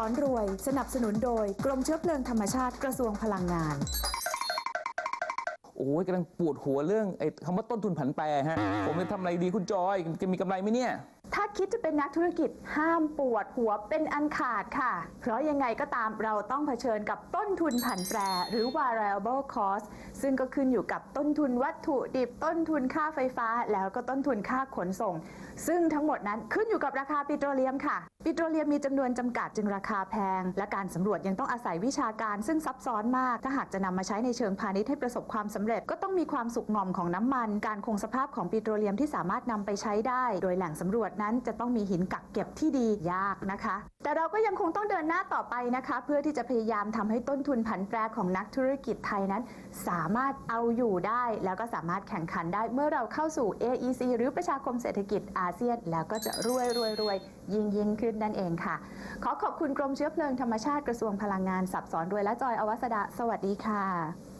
อนรวย สนับสนุนโดย กรมเชื้อเพลิงธรรมชาติกระทรวงพลังงาน โอ้ยกำลังปวดหัวเรื่องไอ้คำว่าต้นทุนผันแปรฮะ ผมจะทำอะไรดีคุณจอย จะมีกำไรไหมเนี่ย ถ้าคิดจะเป็นนักธุรกิจห้ามปวดหัวเป็นอันขาดค่ะ เพราะยังไงก็ตามเราต้องเผชิญกับต้นทุนผันแปร หรือ variable cost ซึ่งก็ขึ้นอยู่กับต้นทุนวัตถุดิบต้นทุนค่าไฟฟ้า แล้วก็ต้นทุนค่าขนส่ง ซึ่งทั้งหมดนั้นขึ้นอยู่กับราคาปิโตรเลียมค่ะ ปิโตรเลียมมีจำนวนจำกัดจึงราคาแพง และการสำรวจยังต้องอาศัยวิชาการซึ่งซับซ้อนมาก ถ้าหากจะนำมาใช้ในเชิงพาณิชย์ให้ประสบความสำเร็จ ก็ต้องมีความสุกงอมของน้ำมัน การคงสภาพของปิโตรเลียมที่สามารถนำไปใช้ได้ โดยแหล่งสำรวจนั้นจะต้องมีหินกักเก็บที่ดียากนะคะ แต่เราก็ยังคงต้องเดินหน้าต่อไปนะคะ เพื่อที่จะพยายามทำให้ต้นทุนผันแปรของนักธุรกิจไทยนั้น สามารถเอาอยู่ได้ แล้วก็สามารถแข่งขันได้เมื่อเราเข้าสู่ AEC หรือประชาคมเศรษฐกิจอาเซียน แล้วก็จะรวยรวยรวยยิ่งยิ่งขึ้นนั่นเองค่ะ ขอขอบคุณกรมเชื้อเพลิงธรรมชาติกระทรวงพลังงานสับสอนรวยและจอยอวสดาสวัสดีค่ะ